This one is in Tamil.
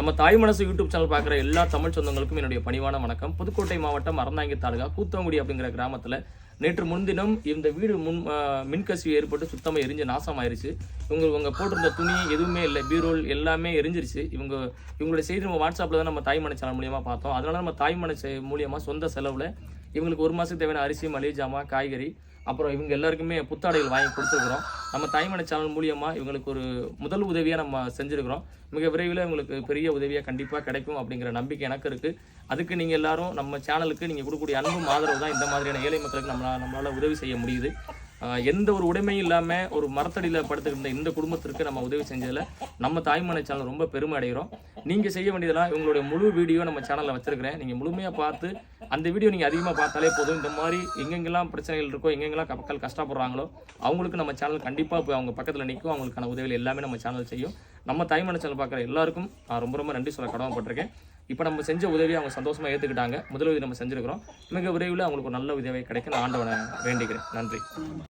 நம்ம தாய் மனசு யூடியூப் சேனல் பார்க்குற எல்லா தமிழ் சொந்தங்களுக்கும் என்னுடைய பணிவான வணக்கம். புதுக்கோட்டை மாவட்டம் அறந்தாங்கி தாலுகா கூத்தங்குடி அப்படிங்கிற கிராமத்தில் நேற்று முன்தினம் இந்த வீடு முன் மின்கசிவு ஏற்பட்டு சுத்தமாக எரிஞ்சு நாசம் ஆயிருச்சு இவங்க இவங்க போட்டிருந்த துணி எதுவுமே இல்லை பீரோல் எல்லாமே எரிஞ்சிருச்சு. இவங்க இவங்களுடைய செய்தி நம்ம வாட்ஸ்அப்பில் தான் நம்ம தாய்மனை சேனல் மூலியமாக பார்த்தோம். அதனால நம்ம தாய்மனை செ- மூலியமாக சொந்த செலவில் இவங்களுக்கு ஒரு மாதத்துக்கு தேவையான அரிசி மளிகை ஜாமான் காய்கறி அப்புறம் இவங்க எல்லாருக்குமே புத்தாடைகள் வாங்கி கொடுத்துருக்குறோம். நம்ம தாய்மனை சேனல் மூலியமாக இவங்களுக்கு ஒரு முதல் உதவியாக நம்ம செஞ்சுருக்கிறோம். மிக விரைவில் இவங்களுக்கு பெரிய உதவியாக கண்டிப்பாக கிடைக்கும் அப்படிங்கிற நம்பிக்கை எனக்கு இருக்குது அதுக்கு நீங்கள் எல்லாரும் நம்ம சேனலுக்கு நீங்கள் கொடுக்கக்கூடிய அன்பும் ஆதரவு தான் இந்த மாதிரியான ஏழை மக்களுக்கு நம்மளால் நம்மளால் உதவி செய்ய முடியுது. எந்த ஒரு உடைமையும் இல்லாமல் ஒரு மரத்தடியில் படுத்துக்கிட்ட இந்த குடும்பத்திற்கு நம்ம உதவி செஞ்சதில் நம்ம தாய்மனை சேனல் ரொம்ப பெருமை அடைகிறோம். நீங்கள் செய்ய வேண்டியதெல்லாம் இவங்களுடைய முழு வீடியோ நம்ம சேனலில் வச்சுருக்கிறேன். நீங்கள் முழுமையாக பார்த்து அந்த வீடியோ நீங்கள் அதிகமாக பார்த்தாலே போதும். இந்த மாதிரி எங்கெங்கெல்லாம் பிரச்சனைகள் இருக்கோ எங்கெங்கெல்லாம் மக்கள் கஷ்டப்படுறாங்களோ அவங்களுக்கு நம்ம சேனல் கண்டிப்பாக போய் அவங்க பக்கத்தில் நிற்கும் அவங்களுக்கான உதவிகள் எல்லாமே நம்ம சேனல் செய்யும். நம்ம தாய்மான சேனல் பார்க்குற எல்லாருக்கும் நான் ரொம்ப ரொம்ப நன்றி சொல்ல கடமைப்பட்டிருக்கேன். இப்போ நம்ம செஞ்ச உதவியை அவங்க சந்தோஷமாக ஏற்றுக்கிட்டாங்க முதலுதவி நம்ம செஞ்சுருக்கிறோம். மிக விரைவில் அவங்களுக்கு ஒரு நல்ல உதவி கிடைக்க நான் ஆண்டவனை வேண்டிக்கிறேன். நன்றி.